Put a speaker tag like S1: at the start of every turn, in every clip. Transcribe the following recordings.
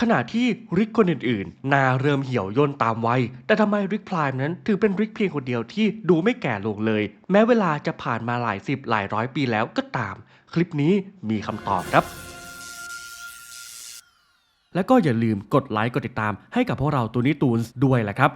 S1: ขณะที่ริกคนอื่นๆหนาเริ่มเหี่ยวย่นตามวัย แต่ทำไมริกพลายนั้นถือเป็นริกเพียงคนเดียวที่ดูไม่แก่ลงเลย แม้เวลาจะผ่านมาหลายสิบหลายร้อยปีแล้วก็ตาม คลิปนี้มีคำตอบครับ และก็อย่าลืมกดไลค์กดติดตามให้กับพวกเราตูนี้ตูนส์ด้วยแหละครับ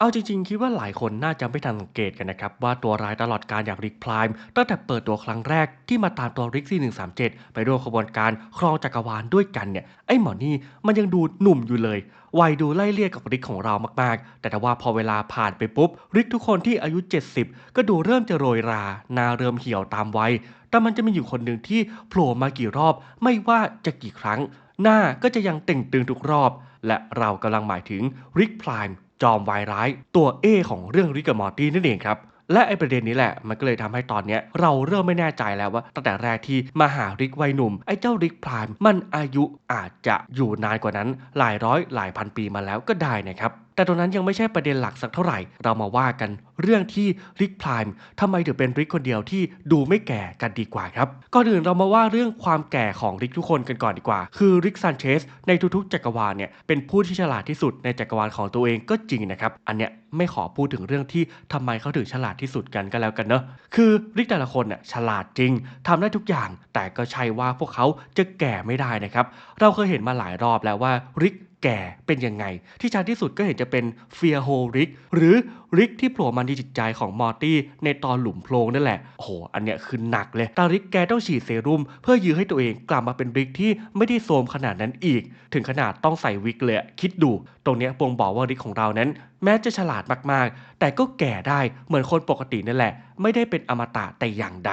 S1: เอาจริง ๆ คิดว่าหลายคนน่าจะไม่ทันสังเกตกันนะครับ ว่าตัวร้ายตลอดการอย่างริกพลายตั้งแต่เปิดตัวครั้งแรกที่มาตามตัวริกซี่137 ไปร่วมขบวนการครองจักรวาลด้วยกันเนี่ย ไอ้หมอนี่มันยังดูหนุ่มอยู่เลยวัยดูไล่เลี่ยกับริกของเรามากๆ แต่ถ้าว่าพอเวลาผ่านไปปุ๊บ ริกทุกคนที่อายุ 70 ก็ดูเริ่มจะโรยราหน้าเริ่มเหี่ยวตามวัยแต่มันจะมีอยู่คนหนึ่งที่โผล่มากี่รอบ ไม่ว่าจะกี่ครั้ง หน้าก็จะยังเต่งตึงทุกรอบ และเรากำลังหมายถึงริกพลาย จอมวายร้าย ตัวเอของเรื่องริกกับมอร์ตี้นั่นเองครับและไอประเด็นนี้แหละ มันก็เลยทำให้ตอนเนี้ยเราเริ่มไม่แน่ใจแล้วว่าตั้งแต่แรกที่มาหาริกวัยหนุ่ม ไอ้เจ้าริกพรานมันอายุอาจจะอยู่นานกว่านั้น หลายร้อยหลายพันปีมาแล้วก็ได้นะครับ แต่ตรงนั้นยังไม่ใช่ประเด็นหลักสักเท่าไหร่ เรามาว่ากันเรื่องที่ริกพลายทำไมถึงเป็นริกคนเดียวที่ดูไม่แก่กันดีกว่าครับ ก่อนอื่นเรามาว่าเรื่องความแก่ของริกทุกคนกันก่อนดีกว่า คือริกซานเชสในทุกๆ จักรวาลเนี่ยเป็นผู้ที่ฉลาดที่สุดในจักรวาลของตัวเองก็จริงนะครับ อันเนี้ยไม่ขอพูดถึงเรื่องที่ทำไมเขาถึงฉลาดที่สุดกันก็แล้วกันเนอะคือริกแต่ละคนเนี่ยฉลาดจริงทำได้ทุกอย่าง แต่ก็ใช่ว่าพวกเขาจะแก่ไม่ได้นะครับ เราเคยเห็นมาหลายรอบแล้วว่าริกแก่เป็นยังไง ที่ชัดที่สุดก็เห็นจะเป็นเฟียโฮริกหรือริกที่โผล่มาในจิตใจของมอร์ตี้ในตอนหลุมโพรงนั่นแหละโอ้โหอันเนี้ยคือหนักเลยตาริกแกต้องฉีดเซรุ่มเพื่อยื้อให้ตัวเองกลับมาเป็นริกที่ไม่ได้โทรมขนาดนั้นอีก ถึงขนาดต้องใส่วิกเลยคิดดู ตรงเนี้ยบ่งบอกว่าริกของเรานั้น แม้จะฉลาดมากๆ แต่ก็แก่ได้เหมือนคนปกตินั่นแหละ ไม่ได้เป็นอมตะแต่อย่างใด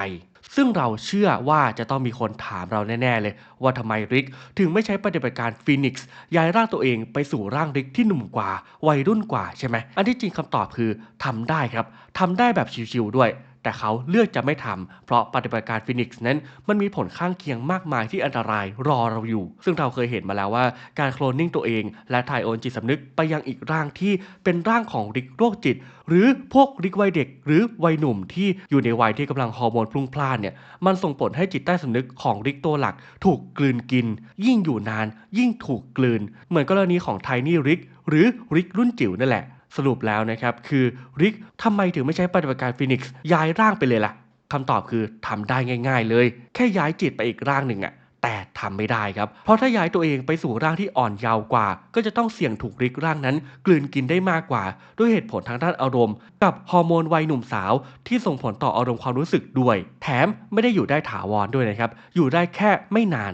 S1: ซึ่งเราเชื่อว่าจะต้องมีคนถามเราแน่ ๆ เลย ว่าทำไมริกถึงไม่ใช้ปฏิบัติการฟีนิกซ์ย้ายร่างตัวเองไปสู่ร่างริกที่หนุ่มกว่า วัยรุ่นกว่าใช่ไหมอันที่จริงคำตอบคือทำได้ครับทำได้แบบชิวๆด้วย แต่เขาเลือกจะไม่ทำเพราะปฏิบัติการฟินิกซ์นั้น มันมีผลข้างเคียงมากมายที่อันตรายรอเราอยู่ ซึ่งเราเคยเห็นมาแล้วว่าการโคลนนิ่งตัวเอง และถ่ายโอนจิตสำนึกไปยังอีกร่างที่เป็นร่างของริกโรคจิต หรือพวกริกวัยเด็ก หรือวัยหนุ่มที่อยู่ในวัยที่กำลังฮอร์โมนพลุ่งพล่านเนี่ยมันส่งผลให้จิตใต้สำนึกของริกตัวหลัก ถูกกลืนกิน ยิ่งอยู่นาน ยิ่งถูกกลืน เหมือนกรณีของไทนี่ริกหรือริกรุ่นจิ๋วนั่นแหละ สรุปแล้วนะครับคือริกทำไมถึงไม่ใช้ปฏิบัติการฟินิกซ์ย้ายร่างไปเลยล่ะคำตอบคือทำได้ง่าย ๆ เลย แค่ย้ายจิตไปอีกร่างหนึ่งอะแต่ทำไม่ได้ครับ เพราะถ้าย้ายตัวเองไปสู่ร่างที่อ่อนเยาว์กว่า ก็จะต้องเสี่ยงถูกริกร่างนั้น กลืนกินได้มากกว่า ด้วยเหตุผลทางด้านอารมณ์ กับฮอร์โมนวัยหนุ่มสาว ที่ส่งผลต่ออารมณ์ความรู้สึกด้วย แถมไม่ได้อยู่ได้ถาวรด้วยนะครับ อยู่ได้แค่ไม่นาน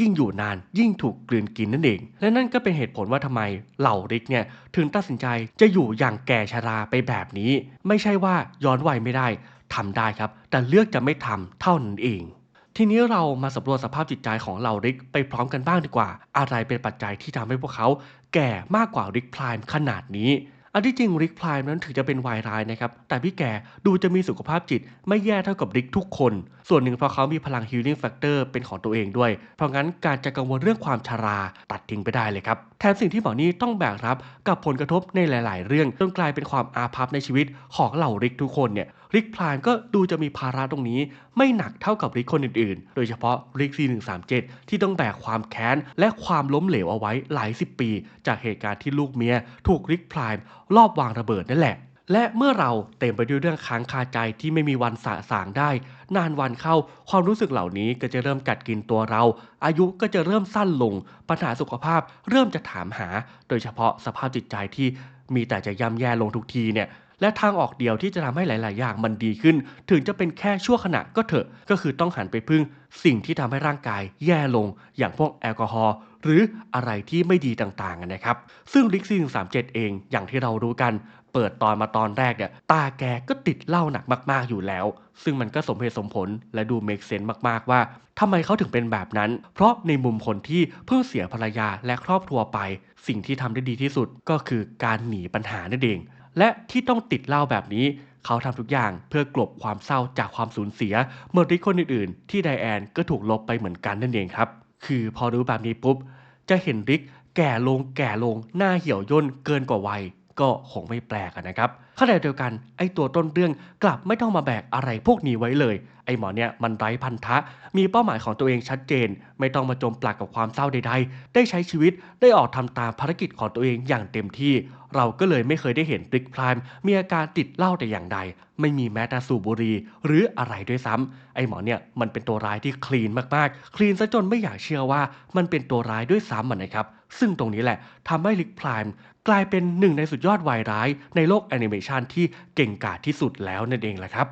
S1: ยิ่งอยู่นานยิ่งถูกกลืนกินนั่นเอง และนั่นก็เป็นเหตุผลว่าทำไมเหล่าริกเนี่ยถึงตัดสินใจจะอยู่อย่างแก่ชราไปแบบนี้ ไม่ใช่ว่าย้อนวัยไม่ได้ทำได้ครับ แต่เลือกจะไม่ทำเท่านั้นเอง ทีนี้เรามาสำรวจสภาพจิตใจของเหล่าริกไปพร้อมกันบ้างดีกว่า อะไรเป็นปัจจัยที่ทำให้พวกเขาแก่มากกว่าริกพลายขนาดนี้อันที่จริงริกพลายนั้นถึงจะเป็นวายร้ายนะครับ แต่พี่แกดูจะมีสุขภาพจิตไม่แย่เท่ากับริกทุกคนส่วนหนึ่งเพราะเขามีพลัง healing factor เป็นของตัวเองด้วย เพราะงั้นการจะกังวลเรื่องความชาราตัดทิ้งไปได้เลยครับ แถมสิ่งที่หมอนี่ต้องแบกรับกับผลกระทบในหลาย ๆ เรื่องจนกลายเป็นความอาภัพในชีวิตของเหล่าริกทุกคนเนี่ยริกพลายก็ดูจะมีภาระตรงนี้ ไม่หนักเท่ากับริกคนอื่น ๆ โดยเฉพาะริก C137 ที่ต้องแบกความแค้น และความล้มเหลวเอาไว้หลายสิบปี จากเหตุการณ์ที่ลูกเมีย ถูกริกพลายรอบวางระเบิดนั่นแหละ และเมื่อเราเต็มไปด้วยเรื่องค้างคาใจที่ไม่มีวันสะสางได้ นานวันเข้าความรู้สึกเหล่านี้ก็จะเริ่มกัดกินตัวเรา อายุก็จะเริ่มสั้นลง ปัญหาสุขภาพเริ่มจะถามหา โดยเฉพาะสภาพจิตใจที่มีแต่จะย่ำแย่ลงทุกทีเนี่ยและทางออกเดียวที่จะทำให้หลาย ๆ อย่างมันดีขึ้น ถึงจะเป็นแค่ชั่วขณะก็เถอะ ก็คือต้องหันไปพึ่ง สิ่งที่ทำให้ร่างกายแย่ลง อย่างพวกแอลกอฮอล์ หรืออะไรที่ไม่ดีต่างๆนะครับ ซึ่งลิกซี่137 เองอย่างที่เรารู้กัน เปิดตอนมาตอนแรกเนี่ยตาแกก็ติดเหล้าหนักมากๆอยู่แล้ว ซึ่งมันก็สมเหตุสมผลและดูเมกเซนมากๆว่าทำไมเขาถึงเป็นแบบนั้น เพราะในมุมคนที่เพิ่งเสียภรรยาและครอบครัวไป สิ่งที่ทำได้ดีที่สุดก็คือการหนีปัญหานั่นเอง และที่ต้องติดเหล้าแบบนี้เขาทำทุกอย่างเพื่อกลบความเศร้าจากความสูญเสียเมื่อริคนอื่นๆ ที่ไดแอนก็ถูกลบไปเหมือนกันนั่นเองครับ คือพอรู้แบบนี้ปุ๊บ จะเห็นริกแก่ลงแก่ลงหน้าเหี่ยวย่นเกินกว่าวัยก็คงไม่แปลกนะครับขณะเดียวกันไอ้ตัวต้นเรื่องกลับไม่ต้องมาแบกอะไรพวกนี้ไว้เลยไอ้หมอเนี่ยมันไร้พันธะ มีเป้าหมายของตัวเองชัดเจน ไม่ต้องมาจมปลักกับความเศร้าใดๆ ได้ใช้ชีวิตได้ออกทำตามภารกิจของตัวเองอย่างเต็มที่ เราก็เลยไม่เคยได้เห็นริกพรายมีอาการติดเหล้าแต่อย่างใด ไม่มีแม้แต่สูบบุหรี่หรืออะไรด้วยซ้ำไอ้หมอเนี่ยมันเป็นตัวร้ายที่คลีนมากๆ คลีนซะจนไม่อยากเชื่อว่า มันเป็นตัวร้ายด้วยซ้ำอนะครับซึ่งตรงนี้แหละทำให้ริกพรายกลายเป็นหนึ่งในสุดยอดวายร้าย ในโลกแอนิเมชันที่เก่งกาจที่สุดแล้วนั่นเองแหละครับ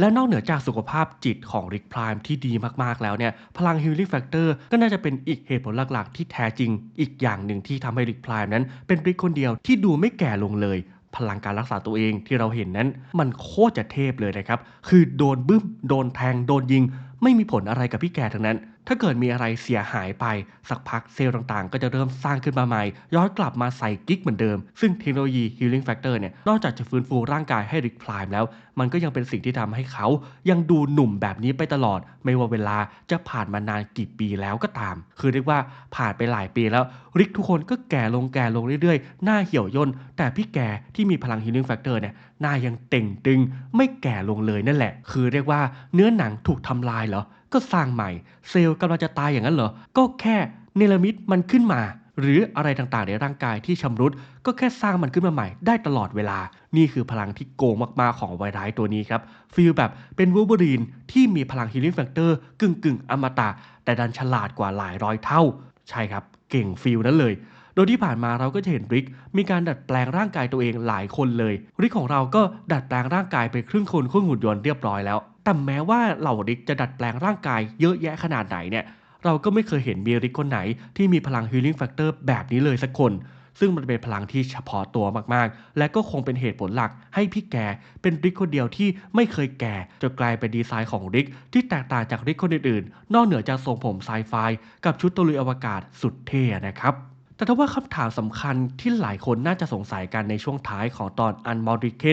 S1: และนอกเหนือจากสุขภาพจิตของริกพรายที่ดีมากๆแล้วเนี่ยพลัง Healing Factor ก็น่าจะเป็นอีกเหตุผลหลักๆ ที่แท้จริง อีกอย่างหนึ่งที่ทำให้ริกพรายนั้น เป็นริกคนเดียวที่ดูไม่แก่ลงเลย พลังการรักษาตัวเองที่เราเห็นนั้น มันโคตรจะเทพเลยนะครับคือโดนบึ้ม โดนแทงโดนยิง ไม่มีผลอะไรกับพี่แกทั้งนั้น ถ้าเกิดมีอะไรเสียหายไป สักพักเซลล์ต่างๆ ก็จะเริ่มสร้างขึ้นมาใหม่ ย้อนกลับมาใส่กิ๊กเหมือนเดิม ซึ่งเทคโนโลยี Healing Factor เนี่ย นอกจากจะฟื้นฟูร่างกายให้ริกพลายแล้ว มันก็ยังเป็นสิ่งที่ทำให้เขา ยังดูหนุ่มแบบนี้ไปตลอด ไม่ว่าเวลาจะผ่านมานานกี่ปีแล้วก็ตาม คือเรียกว่าผ่านไปหลายปีแล้ว ริกทุกคนก็แก่ลงแก่ลงเรื่อยๆ หน้าเหี่ยวย่น แต่พี่แกที่มีพลัง Healing Factor เนี่ย หน้ายังเต่งตึง ไม่แก่ลงเลยนั่นแหละ คือเรียกว่าเนื้อหนังถูกทำลายเหรอ ก็สร้างใหม่ เซลล์กำลังจะตายอย่างนั้นเหรอ ก็แค่เนรมิตมันขึ้นมา หรืออะไรต่างๆในร่างกายที่ชำรุด ก็แค่สร้างมันขึ้นมาใหม่ได้ตลอดเวลา นี่คือพลังที่โกงมากๆของไวรัสตัวนี้ครับฟีลแบบเป็นวูล์ฟเวอรีนที่มีพลังฮีลิ่งแฟกเตอร์กึ่งกึ่งอมตะแต่ดันฉลาดกว่าหลายร้อยเท่า ใช่ครับ เก่งฟีลนั้นเลยโดยที่ผ่านมาเราก็จะเห็นริกมีการดัดแปลงร่างกายตัวเองหลายคนเลย ริกของเราก็ดัดแปลงร่างกายเป็นครึ่งคนครึ่งหุ่นยนต์เรียบร้อยแล้ว แต่แม้ว่าเหล่าริกจะดัดแปลงร่างกายเยอะแยะขนาดไหนเนี่ย เราก็ไม่เคยเห็นมีริกคนไหนที่มีพลัง Healing Factor แบบนี้เลยสักคน ซึ่งมันเป็นพลังที่เฉพาะตัวมากๆ และก็คงเป็นเหตุผลหลักให้พี่แกเป็นริกคนเดียวที่ไม่เคยแก่จนกลายเป็นดีไซน์ของริกที่แตกต่างจากริกคนอื่นๆ นอกเหนือจากทรงผมไซไฟกับชุดตะลุยอวกาศสุดเท่นะครับแต่ถ้าว่าคำถามสำคัญที่หลายคนน่าจะสงสัยกันในช่วงท้ายของตอน Unmodified คื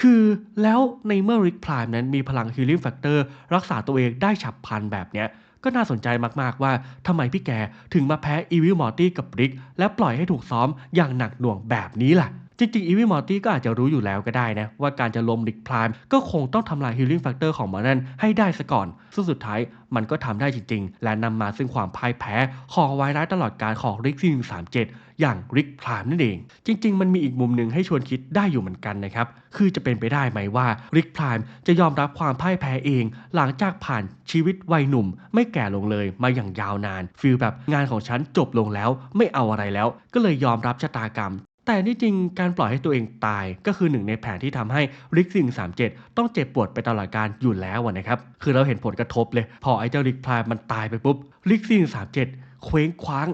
S1: คือแล้วในเมื่อริกพรายนั้นมีพลัง Healing Factor รักษาตัวเองได้ฉับพลันแบบเนี้ยก็น่าสนใจมาก ๆ ว่าทำไมพี่แกถึงมาแพ้อีวิลมอร์ตี้กับริก และปล่อยให้ถูกซ้อมอย่างหนักหน่วงแบบนี้ล่ะ จริงๆอีวิมอร์ตี้ก็อาจจะรู้อยู่แล้วก็ได้นะ ว่าการจะลมริกพรายก็คงต้องทำลายฮีลิ่งแฟกเตอร์ของมันนั้นให้ได้ซะก่อน ซึ่งสุดท้ายมันก็ทำได้จริงๆ และนำมาซึ่งความพ่ายแพ้ของไวรัสตลอดการของริกซิง37อย่างริกพรามนั่นเอง จริง ๆ มันมีอีกมุมหนึ่งให้ชวนคิดได้อยู่เหมือนกันนะครับ คือจะเป็นไปได้ไหมว่าริกพรามจะยอมรับความพ่ายแพ้เอง หลังจากผ่านชีวิตวัยหนุ่ม ไม่แก่ลงเลยมาอย่างยาวนานฟีลแบบงานของฉันจบลงแล้ว ไม่เอาอะไรแล้ว ก็เลยยอมรับชะตากรรม แต่นี่จริงการปล่อยให้ตัวเองตายก็คือหนึ่งในแผนที่ทำให้ริกซิง37 ต้องเจ็บปวดไปตลอดการอยู่แล้วนะครับ คือเราเห็นผลกระทบเลย พอไอ้เจ้าริกพลายมันตายไปปุ๊บริกซิง37 เคว้งคว้าง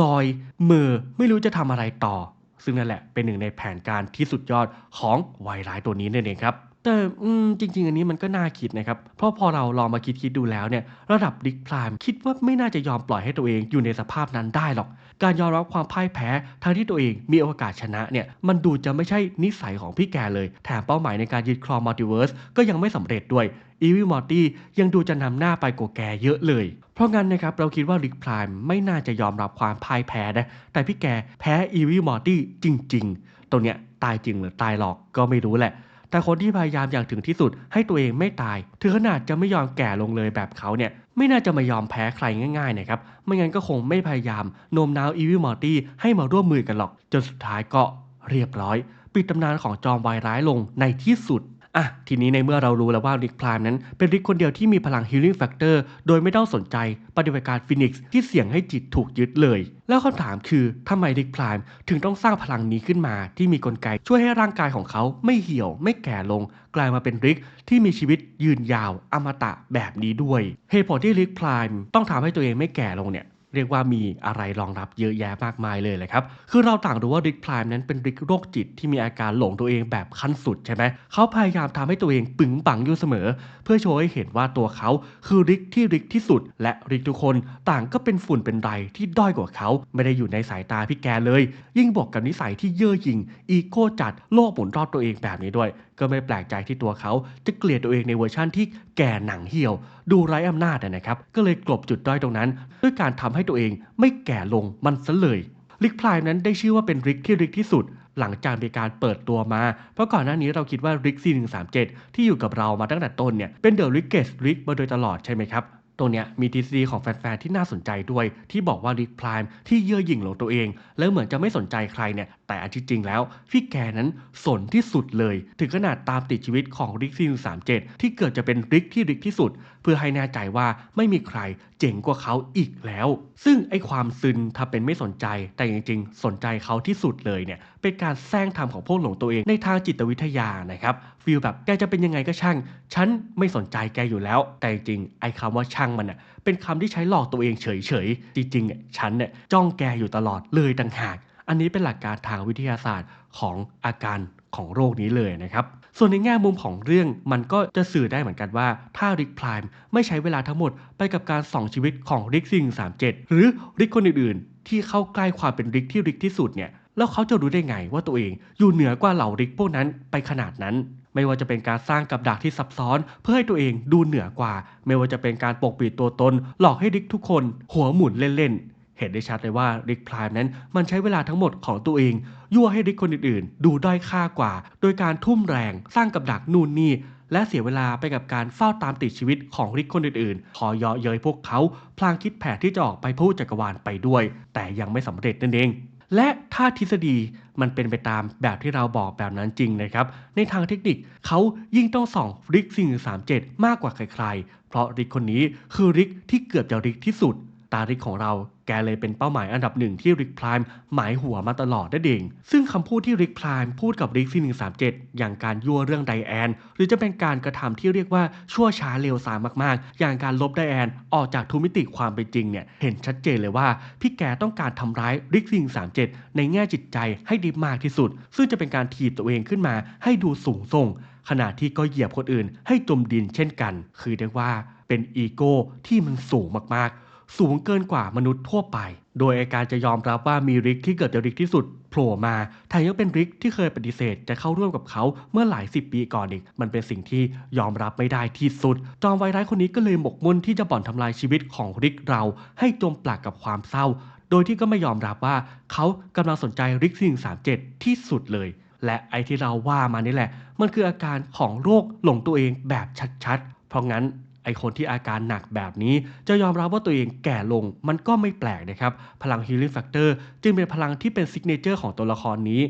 S1: ลอยเมือไม่รู้จะทำอะไรต่อ ซึ่งนั่นแหละเป็นหนึ่งในแผนการที่สุดยอดของไวรัสตัวนี้นั่นเองครับ แต่ อืม จริง ๆ อันนี้มันก็น่าคิดนะครับ เพราะพอเราลองมาคิดคิดๆดูแล้วเนี่ย ระดับดิกพรามคิดว่าไม่น่าจะยอมปล่อยให้ตัวเองอยู่ในสภาพนั้นได้หรอก การยอมรับความพ่ายแพ้ทั้งที่ตัวเองมีโอกาสชนะเนี่ย มันดูจะไม่ใช่นิสัยของพี่แกเลย แถมเป้าหมายในการยึดครองมัลติเวิร์สก็ยังไม่สำเร็จด้วยอีวิมอร์ตี้ยังดูจะนำหน้าไปกว่าแกเยอะเลย เพราะงั้นนะครับเราคิดว่าริกพรามไม่น่าจะยอมรับความพ่ายแพ้นะ แต่พี่แกแพ้อีวิมอร์ตี้จริง ๆ ตรงเนี้ยตายจริงหรือตายหลอกก็ไม่รู้แหละ แต่คนที่พยายามอย่างถึงที่สุดให้ตัวเองไม่ตาย ถึงขนาดจะไม่ยอมแก่ลงเลยแบบเขาเนี่ยไม่น่าจะมายอมแพ้ใครง่ายๆนะครับ ไม่งั้นก็คงไม่พยายามโน้มน้าวอีวิลมอร์ตี้ให้มาร่วมมือกันหรอก จนสุดท้ายก็เรียบร้อย ปิดตำนานของจอมวายร้ายลงในที่สุด อะทีนี้ในเมื่อเรารู้แล้วว่าริกพรามนั้น เป็นริกคนเดียวที่มีพลัง Healing Factor โดยไม่ต้องสนใจปฏิบัติการฟินิกซ์ที่เสี่ยงให้จิตถูกยึดเลย แล้วคำถามคือทำไมริกพรามถึงต้องสร้างพลังนี้ขึ้นมา ที่มีกลไกช่วยให้ร่างกายของเขาไม่เหี่ยว ไม่แก่ลง กลายมาเป็นริกที่มีชีวิตยืนยาว อมตะแบบนี้ด้วยเหตุผลที่ริกพรามต้องทำให้ตัวเองไม่แก่ลงเนี่ย เรียกว่ามีอะไรรองรับเยอะแยะมากมายเลยแหละครับ คือเราต่างรู้ว่าริกพรามนั้นเป็นริกโรคจิตที่มีอาการหลงตัวเองแบบขั้นสุดใช่ไหมเขาพยายามทำให้ตัวเองปึงปังอยู่เสมอ เพื่อโชว์ให้เห็นว่าตัวเขาคือริกที่ริกที่สุด และริกทุกคนต่างก็เป็นฝุ่นเป็นไรที่ด้อยกว่าเขา ไม่ได้อยู่ในสายตาพี่แกเลย ยิ่งบอกกับนิสัยที่เย่อหยิ่งอีโก้จัดโลกหมุนรอบตัวเองแบบนี้ด้วย ก็ไม่แปลกใจที่ตัวเขาจะเกลียดตัวเองในเวอร์ชั่นที่ แก่หนังเหี่ยว ดูไร้อำนาจนะครับ ก็เลยกลบจุดด้อยตรงนั้น ด้วยการทำให้ตัวเองไม่แก่ลงมันซะเลยริกพลายนั้นได้ชื่อว่าเป็นริกที่ริกที่สุด หลังจากมีการเปิดตัวมา เพราะก่อนหน้านี้เราคิดว่าริกซี137 ที่อยู่กับเรามาตั้งแต่ต้นเนี่ยเป็นเดอะริกเกสริกมาโดยตลอดใช่ไหมครับตรงเนี้ยมีทฤษฎีของแฟนๆที่น่าสนใจด้วย ที่บอกว่าริกพลายที่เย่อหยิ่งหลงตัวเอง แล้วเหมือนจะไม่สนใจใครเนี่ย แต่อันที่จริงแล้วพี่แกนั้นสนที่สุดเลย ถึงขนาดตามติดชีวิตของริกซี137ที่เกิดจะเป็นริกที่ริกที่สุด เพื่อให้แน่ใจว่าไม่มีใครเจ๋งกว่าเขาอีกแล้ว ซึ่งไอความซึนถ้าเป็นไม่สนใจ แต่จริงๆ สนใจเขาที่สุดเลยเนี่ยเป็นการแซงทำของพวกหลงตัวเองในทางจิตวิทยานะครับฟีลแบบแกจะเป็นยังไงก็ช่าง ฉันไม่สนใจแกอยู่แล้ว แต่จริงไอคำว่าช่างมันอะเป็นคำที่ใช้หลอกตัวเองเฉยๆจริงๆอะฉันเนี่ยจ้องแกอยู่ตลอดเลยต่างหาก อันนี้เป็นหลักการทางวิทยาศาสตร์ของอาการของโรคนี้เลยนะครับ ส่วนในแง่มุมของเรื่องมันก็จะสื่อได้เหมือนกันว่า ถ้าริกพลายไม่ใช้เวลาทั้งหมดไปกับการส่องชีวิตของริกซิง37 หรือริกคนอื่นๆ ที่เข้าใกล้ความเป็นริกที่ริกที่สุดเนี่ยแล้วเขาจะรู้ได้ไงว่าตัวเองอยู่เหนือกว่าเหล่าริกพวกนั้นไปขนาดนั้น ไม่ว่าจะเป็นการสร้างกับดักที่ซับซ้อน เพื่อให้ตัวเองดูเหนือกว่า ไม่ว่าจะเป็นการปกปิดตัวตน หลอกให้ริกทุกคน หัวหมุนเล่นๆ เห็นได้ชัดเลยว่าริกพลายนั้นมันใช้เวลาทั้งหมดของตัวเอง ยั่วให้ริกคนอื่นๆ ดูด้อยค่ากว่า โดยการทุ่มแรงสร้างกับดักนู่นนี่และเสียเวลาไปกับการเฝ้าตามติดชีวิตของริกคนอื่นๆขอเยาะเย้ยพวกเขาพลางคิดแผนที่จะออกไปพูดจักรวาลไปด้วย แต่ยังไม่สำเร็จนั่นเอง และถ้าทฤษฎีมันเป็นไปตามแบบที่เราบอกแบบนั้นจริงนะครับ ในทางเทคนิคเขายิ่งต้องส่องริกซิง37มากกว่าใครๆ เพราะริกคนนี้คือริกที่เกือบจะริกที่สุด ตาริกของเราแกเลยเป็นเป้าหมายอันดับหนึ่งที่ริกพลายหมายหัวมาตลอดนั่นเอง ซึ่งคำพูดที่ริกพลายพูดกับริกซี137อย่างการยั่วเรื่องไดแอน หรือจะเป็นการกระทำที่เรียกว่าชั่วช้าเร็วสามมากๆ อย่างการลบไดแอนออกจากทุกมิติความเป็นจริงเนี่ยเห็นชัดเจนเลยว่า พี่แกต้องการทำร้ายริกซิง37ในแง่จิตใจให้ดีมากที่สุด ซึ่งจะเป็นการถีบตัวเองขึ้นมา ให้ดูสูงส่ง ขณะที่ก็เหยียบคนอื่น ให้จมดินเช่นกัน คือเรียกว่าเป็นอีโก้ที่มันสูงมากๆ สูงเกินกว่ามนุษย์ทั่วไป โดยอาการจะยอมรับว่ามีริกที่เกิดจะริกที่สุดโผล่มาแถมยังเป็นริกที่เคยปฏิเสธจะเข้าร่วมกับเขาเมื่อหลายสิบปีก่อนอีก มันเป็นสิ่งที่ยอมรับไม่ได้ที่สุด จอมไวร้ายคนนี้ก็เลยหมกมุ่นที่จะบ่อนทำลายชีวิตของริกเรา ให้จมปลักกับความเศร้า โดยที่ก็ไม่ยอมรับว่าเขากำลังสนใจริกซิง37ที่สุดเลยและไอที่เราว่ามานี่แหละ มันคืออาการของโรคหลงตัวเองแบบชัดๆ เพราะงั้น ไอคนที่อาการหนักแบบนี้ จะยอมรับว่าตัวเองแก่ลงมันก็ไม่แปลกนะครับ พลัง Healing Factor จึงเป็นพลังที่เป็นซิกเนเจอร์ของตัวละครนี้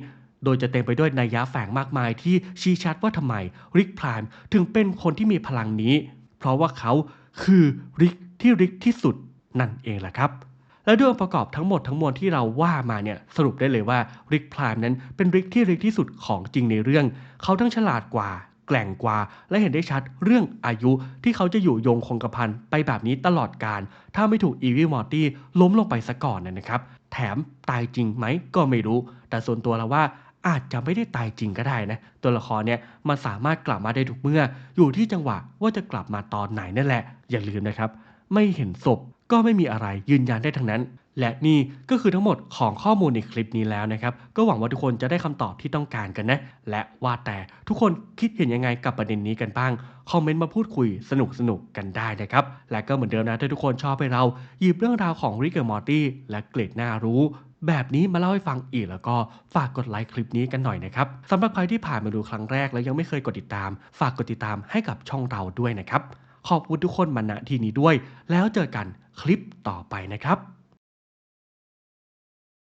S1: โดยจะเต็มไปด้วยนัยยะแฝงมากมายที่ชี้ชัดว่าทำไมริกพรามถึงเป็นคนที่มีพลังนี้ เพราะว่าเขาคือริกที่ริกที่สุดนั่นเองแหละครับและด้วยองค์ประกอบทั้งหมดทั้งมวลที่เราว่ามาเนี่ยสรุปได้เลยว่าริกพลามนั้นเป็นริกที่ริกที่สุดของจริงในเรื่อง เขาทั้งฉลาดกว่า แกล่งกว่า และเห็นได้ชัดเรื่องอายุที่เขาจะอยู่ยงคงกระพันไปแบบนี้ตลอดการ ถ้าไม่ถูกอีวิลมอร์ตี้ล้มลงไปซะก่อนนะครับ แถมตายจริงไหมก็ไม่รู้ แต่ส่วนตัวเราว่าอาจจะไม่ได้ตายจริงก็ได้นะ ตัวละครเนี่ยมันสามารถกลับมาได้ทุกเมื่อ อยู่ที่จังหวะว่าจะกลับมาตอนไหนนั่นแหละ อย่าลืมนะครับ ไม่เห็นศพก็ไม่มีอะไรยืนยันได้ทั้งนั้น และนี่ก็คือทั้งหมดของข้อมูลในคลิปนี้แล้วนะครับ ก็หวังว่าทุกคนจะได้คำตอบที่ต้องการกันนะ และว่าแต่ทุกคนคิดเห็นยังไงกับประเด็นนี้กันบ้าง คอมเมนต์มาพูดคุยสนุกสนุกกันได้นะครับ และก็เหมือนเดิมนะถ้าทุกคนชอบให้เราหยิบเรื่องราวของริกกับมอร์ตี้และเกรดน่ารู้แบบนี้มาเล่าให้ฟังอีกแล้วก็ฝากกดไลค์คลิปนี้กันหน่อยนะครับสำหรับใครที่ผ่านมาดูครั้งแรกแล้วยังไม่เคยกดติดตาม ฝากกดติดตามให้กับช่องเราด้วยนะครับ ขอบคุณทุกคนมาณที่นี้ด้วย แล้วเจอกันคลิปต่อไปนะครับ